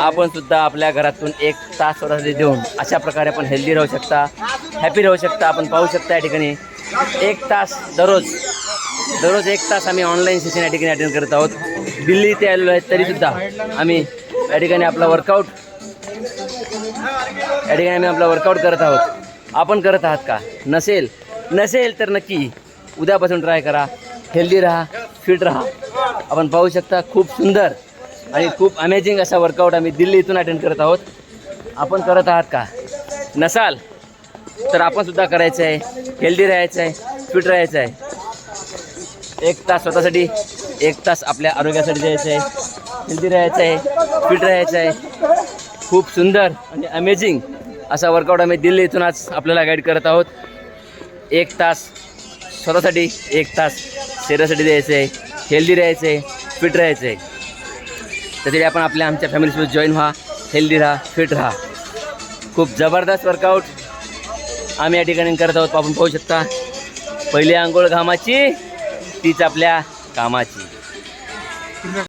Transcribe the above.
आपण सुद्धा आपल्या घरातून एक तास स्वतःसाठी देऊन अशा प्रकारे आपण हेल्दी राहू शकता हॅपी राहू शकता. आपण पाहू शकता या ठिकाणी एक तास दररोज दररोज एक तास आम्ही ऑनलाईन सेशन या ठिकाणी अटेंड करत आहोत. दिल्ली इथे आलेलो आहे तरीसुद्धा आम्ही या ठिकाणी आपला वर्कआउट या ठिकाणी आम्ही आपला वर्कआउट करत आहोत. आपण करत आहात का? नसेल नसेल तर नक्की उद्यापासून ट्राय करा. हेल्दी राहा फिट राहा. आपण पाहू शकता खूप सुंदर आणि खूप अमेझिंग असा वर्कआउट आम्ही दिल्ली इथून अटेंड करत आहोत. आपण करत आहात का? नसाल तर आपण सुद्धा करायचं आहे. हेल्दी राहायचं आहे फिट राहायचं आहे. एक तास स्वतःसाठी एक तास आपल्या आरोग्यासाठी द्यायचं आहे. हेल्दी राहायचं आहे फिट राहायचं आहे. खूप सुंदर आणि अमेझिंग असा वर्कआउट आम्ही दिल्ली इथून आज आपल्याला गाईड करत आहोत. एक तास स्वतःसाठी एक तास शरीरासाठी द्यायचं आहे. हेल्दी राहायचं आहे फिट राहायचं आहे. त्यासाठी आपण आपल्या आमच्या फॅमिलीसोबत जॉईन व्हा हेल्दी राहा फिट राहा. खूप जबरदस्त वर्कआउट आम्ही या ठिकाणी करत आहोत आपण पाहू शकता. पहिली आंघोळ घामाची तीच आपल्या कामाची.